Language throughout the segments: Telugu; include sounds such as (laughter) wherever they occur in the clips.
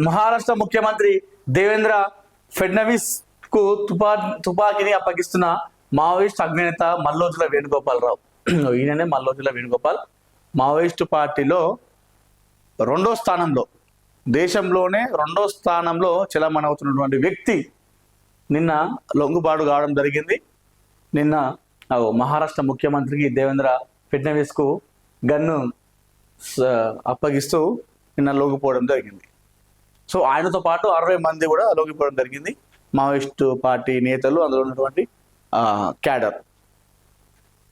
మహారాష్ట్ర ముఖ్యమంత్రి దేవేంద్ర ఫడ్నవీస్కు తుపా తుపాకీని అప్పగిస్తున్న మావోయిస్ట్ అగ్నేత మల్లోజుల వేణుగోపాలరావు. (clears throat) ఈయననే మల్లోజుల వేణుగోపాల్. మావోయిస్టు పార్టీలో రెండో స్థానంలో దేశంలోనే రెండో స్థానంలో చలమణవుతున్నటువంటి వ్యక్తి నిన్న లొంగుబాటు కావడం జరిగింది. నిన్న మహారాష్ట్ర ముఖ్యమంత్రికి దేవేంద్ర ఫడ్నవీస్కు గన్ను స- అప్పగిస్తూ నిన్న లొంగిపోవడం జరిగింది. సో ఆయనతో పాటు అరవై మంది కూడా లోకిపోవడం జరిగింది. మావోయిస్టు పార్టీ నేతలు అందులో ఉన్నటువంటి క్యాడర్.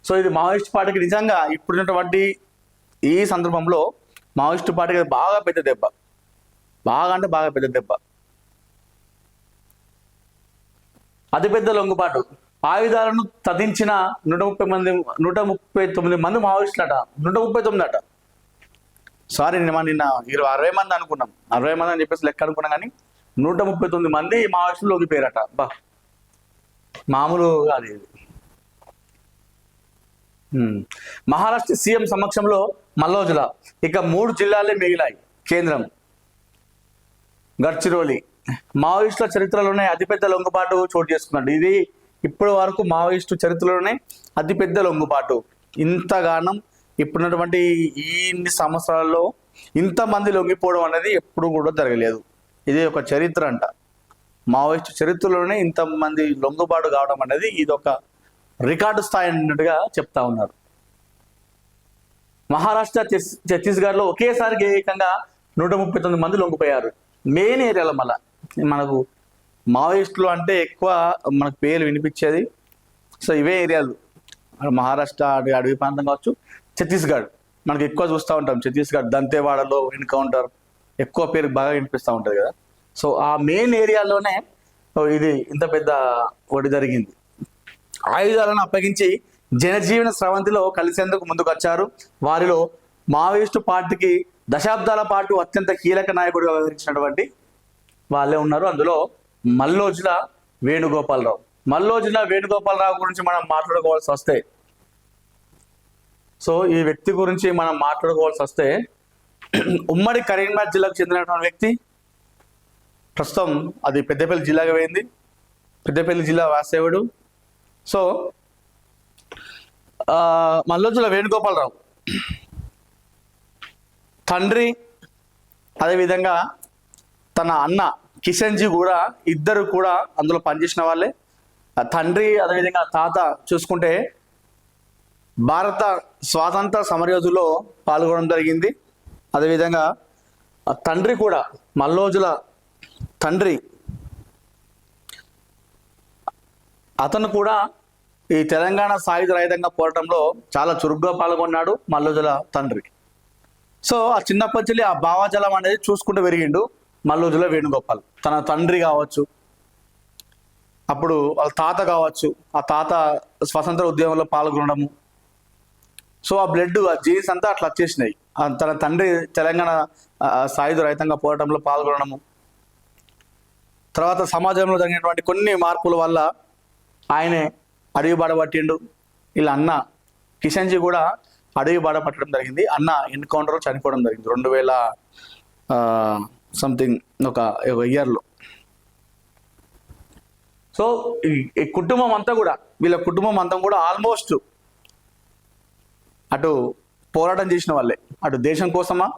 సో ఇది మావోయిస్ట్ పార్టీకి నిజంగా ఇప్పుడున్నటువంటి ఈ సందర్భంలో మావోయిస్టు పార్టీకి బాగా పెద్ద దెబ్బ. బాగా అంటే బాగా పెద్ద దెబ్బ. అతిపెద్ద లొంగుబాటు ఆయుధాలను తదించిన నూట ముప్పై మంది నూట ముప్పై తొమ్మిది మంది మావోయిస్టులట. నూట ముప్పై తొమ్మిది అట. సారీ నిన్న నిన్న ఇరవై అరవై మంది అనుకున్నాం. అరవై మంది అని చెప్పేసి లెక్క అనుకున్నాం కానీ నూట ముప్పై తొమ్మిది మంది మావోయిస్టులు ఒగిపోయారట బా. మామూలు అది. ఇది మహారాష్ట్ర సీఎం సమక్షంలో మల్లోజుల. ఇక మూడు జిల్లాలే మిగిలాయి. కేంద్రం. గడ్చిరోలి. మావోయిస్టుల చరిత్రలోనే అతిపెద్ద లొంగుబాటు చోటు చేసుకున్నాడు. ఇది ఇప్పటి వరకు మావోయిస్టు చరిత్రలోనే అతిపెద్ద లొంగుబాటు. ఇంతగానం ఇప్పుడున్నటువంటి ఈ ఇన్ని సంవత్సరాల్లో ఇంతమంది లొంగిపోవడం అనేది ఎప్పుడు కూడా జరగలేదు. ఇది ఒక చరిత్ర అంట. మావోయిస్టు చరిత్రలోనే ఇంతమంది లొంగుబాటు కావడం అనేది ఇది ఒక రికార్డు స్థాయి అన్నట్టుగా చెప్తా ఉన్నారు. మహారాష్ట్ర ఛత్తీస్గఢ్లో ఒకేసారి ఏకంగా నూట ముప్పై తొమ్మిది మంది లొంగిపోయారు. మెయిన్ ఏరియాలో మళ్ళా మనకు మావోయిస్టులు అంటే ఎక్కువ మనకు పేర్లు వినిపించేది. సో ఇవే ఏరియాలు. మహారాష్ట్ర అటు అడవి ప్రాంతం కావచ్చు ఛత్తీస్గఢ్. మనకి ఎక్కువ చూస్తూ ఉంటాం. ఛత్తీస్గఢ్ దంతేవాడలో ఎన్కౌంటర్ ఎక్కువ పేరు బాగా వినిపిస్తూ ఉంటుంది కదా. సో ఆ మెయిన్ ఏరియాలోనే ఇది ఇంత పెద్ద ఒకటి జరిగింది. ఆయుధాలను అప్పగించి జనజీవన స్రవంతిలో కలిసేందుకు ముందుకు వచ్చారు వారిలో మావోయిస్టు పార్టీకి దశాబ్దాల పాటు అత్యంత కీలక నాయకుడిగా వ్యవహరించినటువంటి వాళ్ళే ఉన్నారు. అందులో మల్లోజుల వేణుగోపాలరావు. మల్లోజుల వేణుగోపాలరావు గురించి మనం మాట్లాడుకోవాల్సి వస్తే సో ఈ వ్యక్తి గురించి మనం మాట్లాడుకోవాల్సి వస్తే ఉమ్మడి కరీంనగర్ జిల్లాకు చెందినటువంటి వ్యక్తి ప్రస్తుతం అది పెద్దపల్లి జిల్లాగా పోయింది. పెద్దపల్లి జిల్లా వాసేవుడు. సో మల్లోజుల వేణుగోపాలరావు తండ్రి అదేవిధంగా తన అన్న కిషన్జీ కూడా ఇద్దరు కూడా అందులో పనిచేసిన వాళ్ళే. ఆ తండ్రి అదేవిధంగా తాత చూసుకుంటే భారత స్వాతంత్ర సమరయోధులో పాల్గొనడం జరిగింది. అదేవిధంగా తండ్రి కూడా మల్లోజుల తండ్రి. అతను కూడా ఈ తెలంగాణ సాయుధ రహితంగా పోరాటంలో చాలా చురుగ్గా పాల్గొన్నాడు మల్లోజుల తండ్రి. సో ఆ చిన్నప్పటి నుంచి ఆ భావాజలం అనేది చూసుకుంటూ పెరిగిండు మల్లోజుల వేణుగోపాల్. తన తండ్రి కావచ్చు అప్పుడు వాళ్ళ తాత కావచ్చు ఆ తాత స్వతంత్ర ఉద్యమంలో పాల్గొనడము సో ఆ బ్లడ్ ఆ జీన్స్ అంతా అట్లా వచ్చేసినాయి. తన తండ్రి తెలంగాణ సాయుధ రైతంగా పోరాటంలో పాల్గొనడము. తర్వాత సమాజంలో జరిగినటువంటి కొన్ని మార్పుల వల్ల ఆయనే అడవి బాడ పట్టిండు. ఇలా అన్న కిషన్జీ కూడా అడవి బాడ పట్టడం జరిగింది. అన్న ఎన్కౌంటర్ చనిపోవడం జరిగింది. రెండు వేల సంథింగ్ ఒక ఇయర్లో. సో ఈ కుటుంబం అంతా కూడా వీళ్ళ కుటుంబం అంతా కూడా ఆల్మోస్ట్ అటు పోరాటం చేసిన వాళ్ళే. అటు దేశం కోసమా?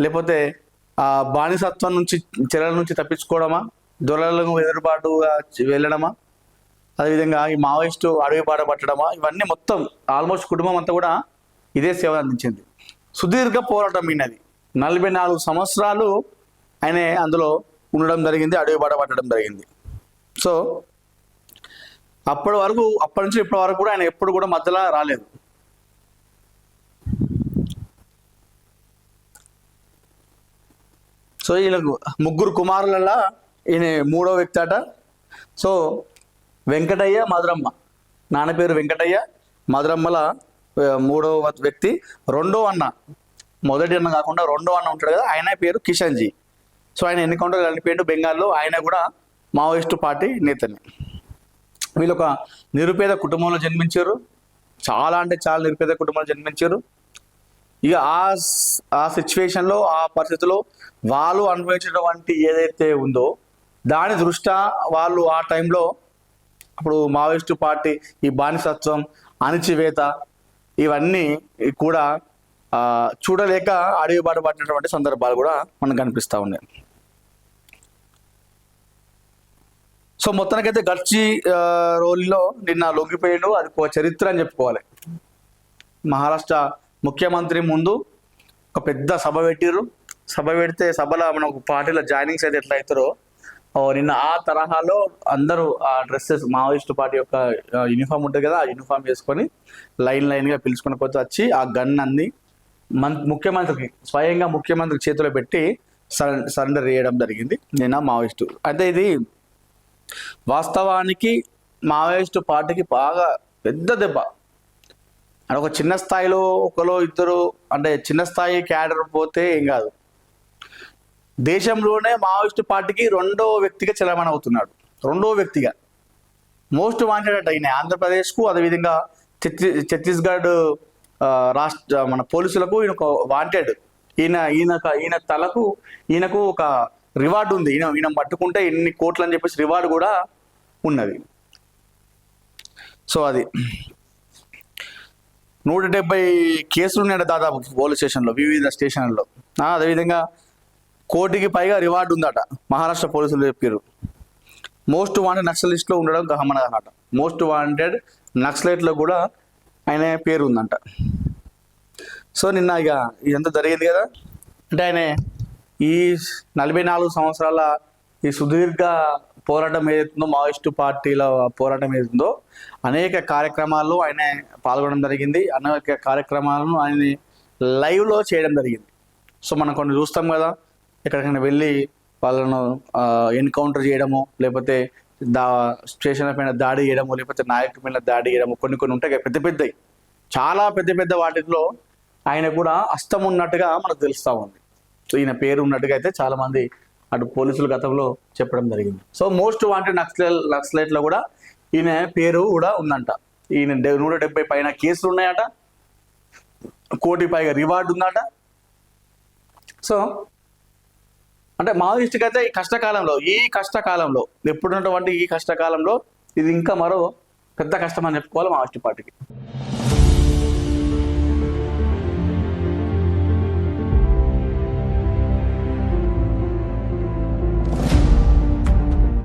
లేకపోతే ఆ బానిసత్వం నుంచి చెరల నుంచి తప్పించుకోవడమా? దొరలకు ఎదురుబాటుగా వెళ్ళడమా? అదేవిధంగా ఈ మావోయిస్టు అడవి బాట పట్టడమా? ఇవన్నీ మొత్తం ఆల్మోస్ట్ కుటుంబం అంతా కూడా ఇదే సేవ అందించింది. సుదీర్ఘ పోరాటం మీనది నలభై నాలుగు సంవత్సరాలు ఆయన అందులో ఉండడం జరిగింది అడవి బాట పట్టడం జరిగింది. సో అప్పటి వరకు అప్పటి నుంచి ఇప్పటి వరకు కూడా ఆయన ఎప్పుడు కూడా మధ్యలో రాలేదు. సో ఈయన ముగ్గురు కుమారులలో ఈయన మూడో వ్యక్తి అట. సో వెంకటయ్య మధురమ్మ. నాన్న పేరు వెంకటయ్య. మధురమ్మల మూడవ వ్యక్తి రెండో అన్న. మొదటి అన్న కాకుండా రెండో అన్న ఉంటాడు కదా ఆయన పేరు కిషన్జీ. సో ఆయన ఎన్నికౌంటర్ కలిపిపోయిండు బెంగాల్లో ఆయన కూడా మావోయిస్టు పార్టీ నేతని. వీళ్ళు ఒక నిరుపేద కుటుంబంలో జన్మించారు. చాలా అంటే చాలా నిరుపేద కుటుంబంలో జన్మించారు. ఇక ఆ ఆ సిచ్యువేషన్లో ఆ పరిస్థితిలో వాళ్ళు అనుభవించినటువంటి ఏదైతే ఉందో దాని దృష్ట్యా వాళ్ళు ఆ టైంలో అప్పుడు మావోయిస్టు పార్టీ ఈ బానిసత్వం అణిచివేత ఇవన్నీ కూడా చూడలేక అడవి బాట పట్టినటువంటి సందర్భాలు కూడా మనకు కనిపిస్తూ ఉన్నాయి. సో మొత్తానికైతే గడ్చి రోల్లో నిన్న లొంగిపోయాడు. అది ఒక చరిత్ర అని చెప్పుకోవాలి. మహారాష్ట్ర ముఖ్యమంత్రి ముందు ఒక పెద్ద సభ పెట్టిర్రు. సభ పెడితే సభలో మనకు పార్టీలో జాయినింగ్స్ అయితే ఎట్లా అవుతారో నిన్న ఆ తరహాలో అందరూ ఆ డ్రెస్సెస్ మావోయిస్ట్ పార్టీ యొక్క యూనిఫామ్ ఉంటుంది కదా ఆ యూనిఫామ్ వేసుకొని లైన్ లైన్గా పిలుచుకుని కొత్త వచ్చి ఆ గన్ అంది. మన్ ముఖ్యమంత్రికి స్వయంగా ముఖ్యమంత్రి చేతిలో పెట్టి సరెండర్ చేయడం జరిగింది నిన్న మావోయిస్టు. అయితే ఇది వాస్తవానికి మావోయిస్టు పార్టీకి బాగా పెద్ద దెబ్బ. అంటే ఒక చిన్న స్థాయిలో ఒకలో ఇద్దరు అంటే చిన్న స్థాయి క్యాడర్ పోతే ఏం కాదు. దేశంలోనే మావోయిస్టు పార్టీకి రెండో వ్యక్తిగా చలమణ అవుతున్నాడు. రెండో వ్యక్తిగా. మోస్ట్ వాంటెడ్ అట ఈయన ఆంధ్రప్రదేశ్కు అదేవిధంగా ఛత్తీ ఛత్తీస్గఢ్ రాష్ట్ర మన పోలీసులకు ఈయన ఒక వాంటెడ్. ఈయన ఈయన ఈయన తలకు ఈయనకు ఒక రివార్డు ఉంది. ఈయన ఈయన పట్టుకుంటే ఎన్ని కోట్లు అని చెప్పేసి రివార్డు కూడా ఉన్నది. సో అది. నూట డెబ్బై కేసులు ఉన్నాయి దాదాపు పోలీస్ స్టేషన్లో వివిధ స్టేషన్లలో. అదేవిధంగా కోటికి పైగా రివార్డు ఉందట మహారాష్ట్ర పోలీసులు చెప్పారు మోస్ట్ వాంటెడ్ నక్సలిస్ట్లో ఉండడం గహమన అన్నమాట మోస్ట్ వాంటెడ్ నక్సలైట్లో కూడా ఆయన పేరు ఉందంట. సో నిన్న ఇక ఇదంతా జరిగింది కదా. అంటే ఆయన ఈ నలభై నాలుగు సంవత్సరాల ఈ సుదీర్ఘ పోరాటం ఏదైతుందో మావోయిస్టు పార్టీల పోరాటం ఏదైతుందో అనేక కార్యక్రమాల్లో ఆయన పాల్గొనడం జరిగింది. అనేక కార్యక్రమాలను ఆయన లైవ్లో చేయడం జరిగింది. సో మనం కొన్ని చూస్తాం కదా ఎక్కడికైనా వెళ్ళి వాళ్ళను ఎన్కౌంటర్ చేయడము లేకపోతే దా స్టేషన్ల పైన దాడి చేయడము లేకపోతే నాయకుల పైన దాడి చేయడము కొన్ని కొన్ని ఉంటాయి పెద్ద పెద్దవి చాలా పెద్ద పెద్ద వాటిలో ఆయన కూడా అస్తం ఉన్నట్టుగా మనకు తెలుస్తూ ఉంది. సో ఈయన పేరు ఉన్నట్టుగా అయితే చాలామంది అటు పోలీసులు గతంలో చెప్పడం జరిగింది. సో మోస్ట్ వాంటెడ్ నక్సలైట్ నక్సలైట్లో కూడా ఈయన పేరు కూడా ఉందంట. ఈయన నూట డెబ్బై పైన కేసులు ఉన్నాయట. కోటి పైగా రివార్డు ఉందట. సో అంటే మావోయిస్ట్కి అయితే ఈ కష్టకాలంలో ఈ కష్టకాలంలో ఎప్పుడున్నటువంటి ఈ కష్టకాలంలో ఇది ఇంకా మరో పెద్ద కష్టం అని చెప్పుకోవాలి మావోయిస్ట్ పార్టీకి.